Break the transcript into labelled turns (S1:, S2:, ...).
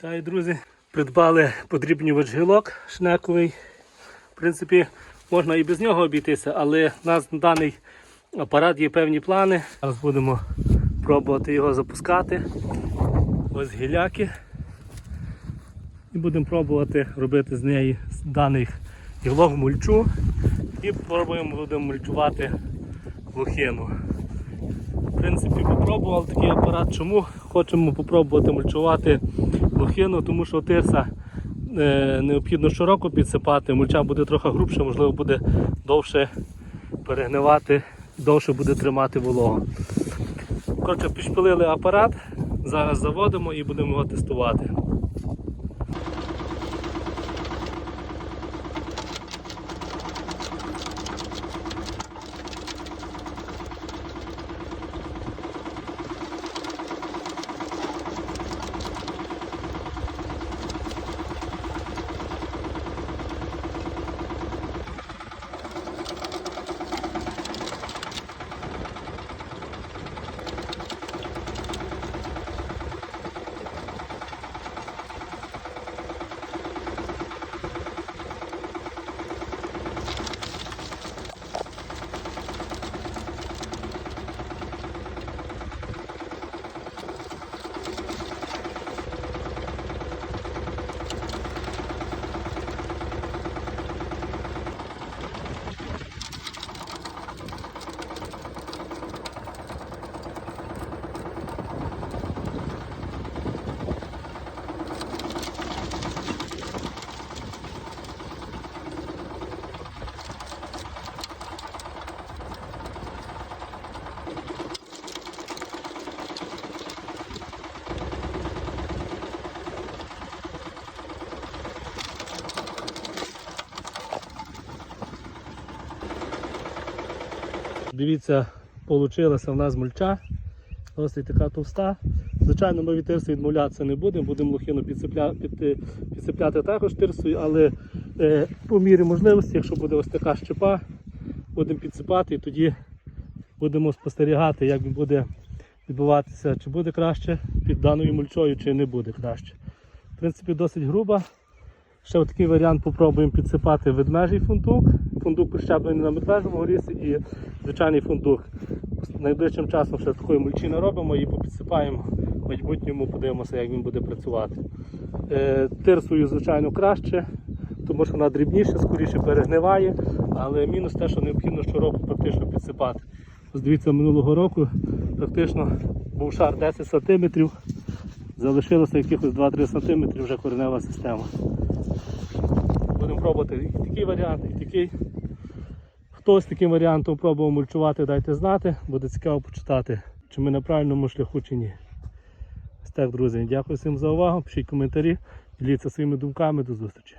S1: Та й друзі, придбали подрібнювач гілок шнековий. В принципі, можна і без нього обійтися, але у нас на даний апарат є певні плани. Зараз будемо пробувати його запускати. Ось гіляки. І будемо пробувати робити з неї з даних гілок мульчу. І пробуємо будемо мульчувати лохину. В принципі, попробував такий апарат. Чому хочемо попробувати мульчувати лохину, тому що тирса е, необхідно широко підсипати, мульча буде трохи грубша, можливо, буде довше перегнивати, довше буде тримати вологу. Коротше, підшпилили апарат, зараз заводимо і будемо його тестувати. Дивіться, вийшла в нас мульча. Досить така товста. Звичайно, ми від відмовлятися не будемо, будемо лохину підцепля... під... підцепляти також тирсою, але е, по мірі можливості, якщо буде ось така щепа, будемо підсипати і тоді будемо спостерігати, як буде відбуватися, чи буде краще під даною мульчою, чи не буде краще. В принципі, досить груба. Ще такий варіант попробуємо підсипати ведмежий фундук. Фундук прищеплений на медвежому горісі і звичайний фундук. Найближчим часом ще такої мульчі робимо і попідсипаємо. В майбутньому подивимося, як він буде працювати. Е, тирсою, звичайно, краще, тому що вона дрібніше, скоріше перегниває, але мінус те, що необхідно щороку практично підсипати. Ось дивіться, минулого року практично був шар 10 см, залишилося якихось 2-3 см вже коренева система. Будемо пробувати і такий варіант, і такий. Хто з таким варіантом пробував мульчувати, дайте знати. Буде цікаво почитати, чи ми на правильному шляху чи ні. Ось так, друзі, дякую всім за увагу. Пишіть коментарі, діліться своїми думками. До зустрічі.